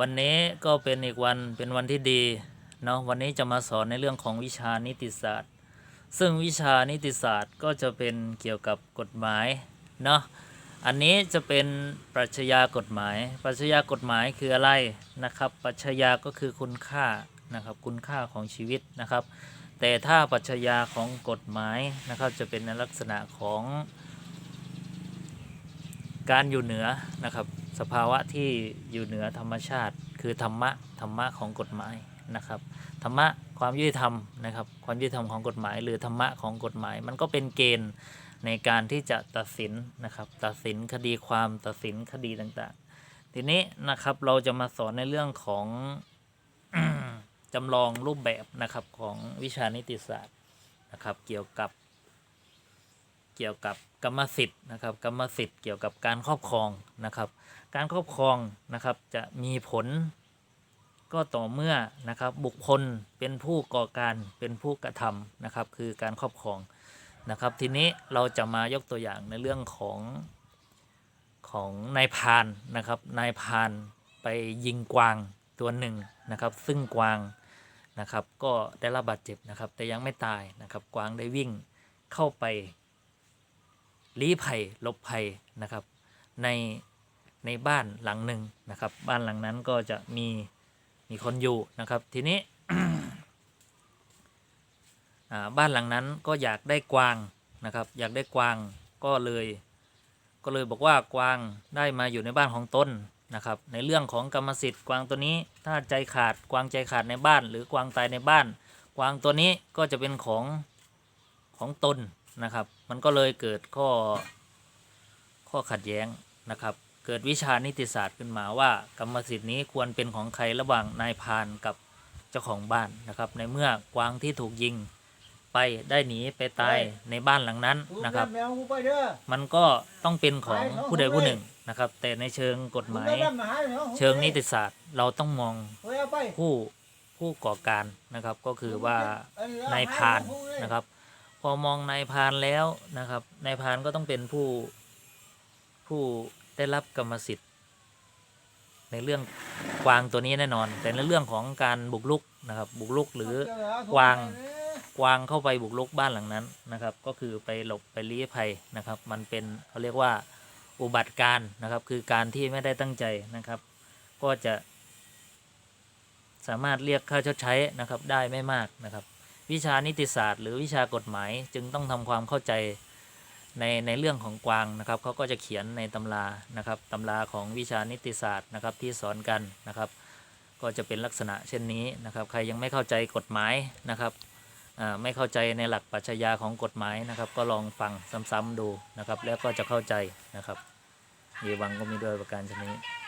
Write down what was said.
วันนี้ก็เป็นอีกวันเป็นวันที่ดีเนาะวันนี้จะมาสอนในเรื่องของวิชานิติศาสตร์ ซึ่งวิชานิติศาสตร์ก็จะเป็นเกี่ยวกับกฎหมายเนาะอันนี้จะเป็นปรัชญากฎหมาย ปรัชญากฎหมายคืออะไรนะครับ ปรัชญาก็คือคุณค่านะครับคุณค่าของชีวิตนะครับ แต่ถ้าปรัชญาของกฎหมายนะครับจะเป็นในลักษณะของการอยู่เหนือนะครับ สภาวะที่อยู่เหนือธรรมชาติ คือธรรมะธรรมะของกฎหมายนะครับธรรมะความยุติธรรมนะครับความยุติธรรมของกฎหมาย หรือธรรมะของกฎหมาย มันก็เป็นเกณฑ์ในการที่จะตัดสินนะครับตัดสินคดีความตัดสินคดีต่างๆ ทีนี้นะครับเราจะมาสอนในเรื่องของจำลองรูปแบบนะครับของวิชานิติศาสตร์นะครับเกี่ยวกับ เกี่ยวกับกรรมสิทธิ์นะครับ กรรมสิทธิ์เกี่ยวกับการครอบครองนะครับ การครอบครองนะครับจะมีผลก็ต่อเมื่อนะครับบุคคลเป็นผู้ก่อการเป็นผู้กระทำนะครับ คือการครอบครองนะครับ ทีนี้เราจะมายกตัวอย่างในเรื่องของของนายพานนะครับนายพานไปยิงกวางตัวหนึ่งนะครับ ซึ่งกวางนะครับ ก็ได้รับบาดเจ็บนะครับ แต่ยังไม่ตายนะครับ กวางได้วิ่งเข้าไป ลี้ภัยลบภัยนะครับ ในในบ้านหลังหนึ่งนะครับ บ้านหลังนั้นก็จะมีมีคนอยู่นะครับ ทีนี้บ้านหลังนั้นก็อยากได้กวางนะครับ อยากได้กวางก็เลย ก็เลยบอกว่ากวางได้มาอยู่ในบ้านของตนนะครับ ในเรื่องของกรรมสิทธิ์กวางตัวนี้ถ้าใจขาดกวางใจขาดในบ้าน หรือกวางตายในบ้าน กวางตัวนี้ก็จะเป็นของของตน นะครับ มันก็เลยเกิดข้อข้อขัดแย้งนะครับ เกิดวิชานิติศาสตร์ขึ้นมาว่ากรรมสิทธิ์นี้ควรเป็นของใครระหว่างนายพรานกับเจ้าของบ้านนะครับ ในเมื่อกวางที่ถูกยิงไปได้หนีไปตายในบ้านหลังนั้นนะครับแมวกูไปเด้อมันก็ต้องเป็นของผู้ใดผู้หนึ่งนะครับ แต่ในเชิงกฎหมาย เชิงนิติศาสตร์เราต้องมองเฮ้ยเอาไปผู้ผู้ก่อการนะครับ ก็คือว่านายพรานนะครับ พอมองนายพานแล้วนะครับนายพานก็ต้องเป็นผู้ผู้ได้รับกรรมสิทธิ์ ในเรื่องกวางตัวนี้แน่นอน แต่ในเรื่องของการบุกรุกนะครับ บุกรุกหรือกวางกวางเข้าไปบุกรุกบ้านหลังนั้นนะครับ ก็คือไปหลบไปลี้ภัยนะครับ มันเป็นเขาเรียกว่าอุบัติการนะครับ คือการที่ไม่ได้ตั้งใจนะครับ ก็จะสามารถเรียกค่าชดใช้นะครับได้ไม่มากนะครับ วิชานิติศาสตร์ หรือวิชากฎหมายจึงต้องทำความเข้าใจในในเรื่องของกวางนะครับเขาก็จะเขียนในตำรานะครับตำราของวิชานิติศาสตร์นะครับที่สอนกันนะครับ ก็จะเป็นลักษณะเช่นนี้นะครับใครยังไม่เข้าใจกฎหมายนะครับไม่เข้าใจในหลักปรัชญาของกฎหมายนะครับ ก็ลองฟังซ้ำๆดูนะครับ แล้วก็จะเข้าใจนะครับเยวังก็มีด้วยประการชนนี้